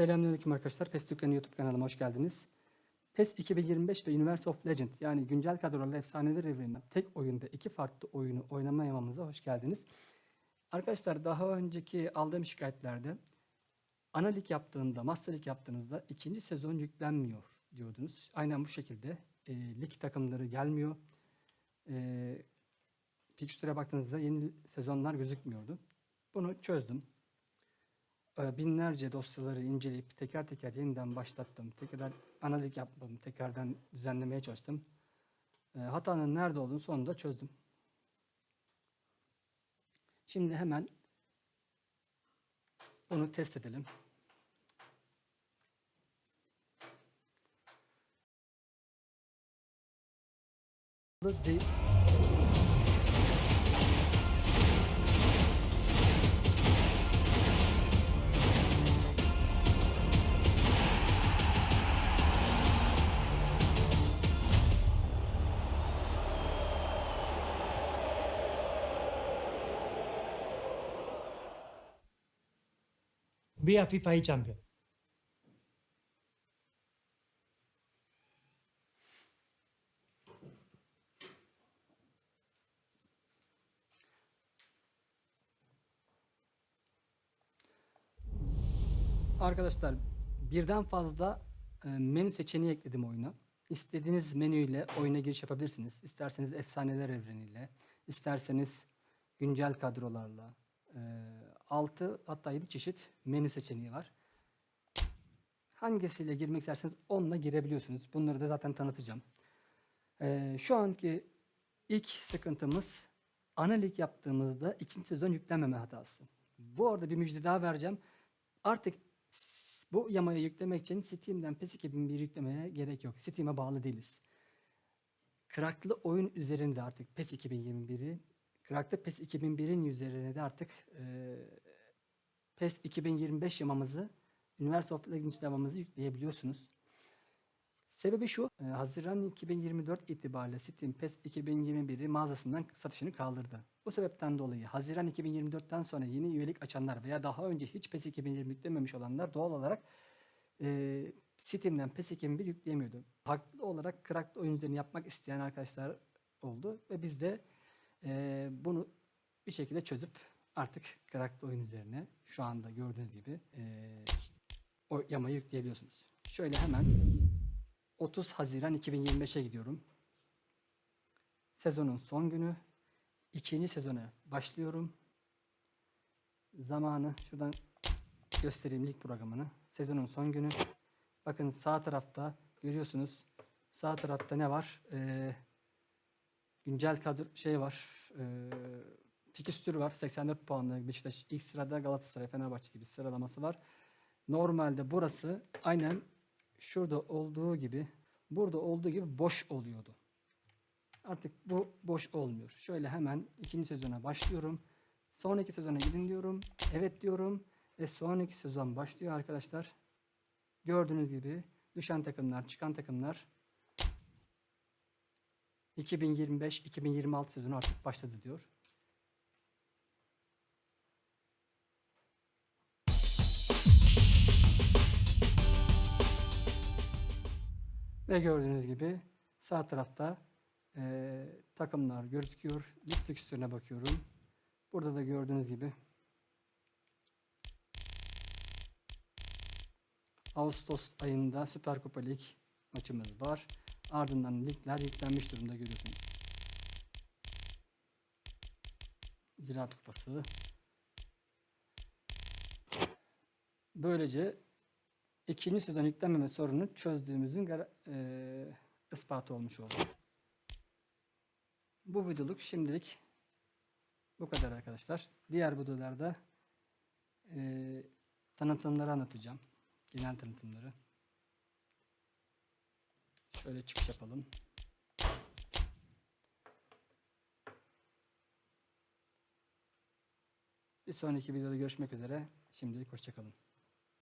Selamünaleyküm arkadaşlar. PES Türkiye'nin YouTube kanalıma hoş geldiniz. PES 2025 ve Universe of Legend yani güncel kadrolarla efsaneler evreninden tek oyunda iki farklı oyunu oynama yamamıza hoş geldiniz. Arkadaşlar daha önceki aldığım şikayetlerde ana lig yaptığında, master lig yaptığınızda ikinci sezon yüklenmiyor diyordunuz. Aynen bu şekilde e, lig takımları gelmiyor. E, fikstüre baktığınızda yeni sezonlar gözükmüyordu. Bunu çözdüm. E, binlerce dosyaları inceleyip teker teker yeniden başlattım. Tekrar analiz yaptım. Tekrardan düzenlemeye çalıştım. E, hatanın nerede olduğunu sonunda çözdüm. Şimdi hemen bunu test edelim. De- Via FIFA y Champions. Arkadaşlar birden fazla e, menü seçeneği ekledim oyuna. İstediğiniz menüyle oyuna giriş yapabilirsiniz. İsterseniz efsaneler evreniyle, isterseniz güncel kadrolarla. 6 hatta 7 çeşit menü seçeneği var. Hangisiyle girmek isterseniz onunla girebiliyorsunuz. Bunları da zaten tanıtacağım. E, şu anki ilk sıkıntımız ana lig yaptığımızda ikinci sezon yüklenmeme hatası. Bu arada bir müjde daha vereceğim. Artık bu yamayı yüklemek için Steam'den PES 2001 yüklemeye gerek yok. Steam'e bağlı değiliz. Kıraklı oyun üzerinde artık PES 2021'i, Kıraklı PES 2001'in üzerine de artık e, PES 2025 yamamızı, Universe of Legends yamamızı yükleyebiliyorsunuz. Sebebi şu, e, Haziran 2024 itibariyle Steam PES 2021'i mağazasından satışını kaldırdı. Bu sebepten dolayı Haziran 2024'ten sonra yeni üyelik açanlar veya daha önce hiç PES 2020 yüklememiş olanlar doğal olarak e, Steam'den PES 2001 yükleyemiyordu. Haklı olarak cracked oyun üzerine yapmak isteyen arkadaşlar oldu ve biz de e, bunu bir şekilde çözüp artık cracked oyun üzerine şu anda gördüğünüz gibi e, o yamayı yükleyebiliyorsunuz. Şöyle hemen 30 Haziran 2025'e gidiyorum. Sezonun son günü. ikinci sezona başlıyorum. Zamanı şuradan göstereyim lig programını. Sezonun son günü. Bakın sağ tarafta görüyorsunuz. Sağ tarafta ne var? Ee, güncel kadro şey var. Ee, fikstür var. 84 puanlı Beşiktaş ilk sırada Galatasaray, Fenerbahçe gibi sıralaması var. Normalde burası aynen şurada olduğu gibi burada olduğu gibi boş oluyordu. Artık bu boş olmuyor. Şöyle hemen ikinci sezona başlıyorum. Sonraki sezona gidin diyorum. Evet diyorum. Ve sonraki sezon başlıyor arkadaşlar. Gördüğünüz gibi düşen takımlar, çıkan takımlar 2025-2026 sezonu artık başladı diyor. Ve gördüğünüz gibi sağ tarafta eee, takımlar gözüküyor. Lig fikstürüne bakıyorum. Burada da gördüğünüz gibi Ağustos ayında Süper Kupa Lig maçımız var. Ardından ligler yüklenmiş durumda görüyorsunuz. Ziraat Kupası. Böylece ikinci sezon yüklenmeme sorununu çözdüğümüzün eee, ispatı olmuş oldu. Bu videoluk şimdilik bu kadar arkadaşlar. Diğer videolarda eee tanıtımları anlatacağım. Genel tanıtımları. Şöyle çıkış yapalım. Bir sonraki videoda görüşmek üzere. Şimdilik hoşçakalın.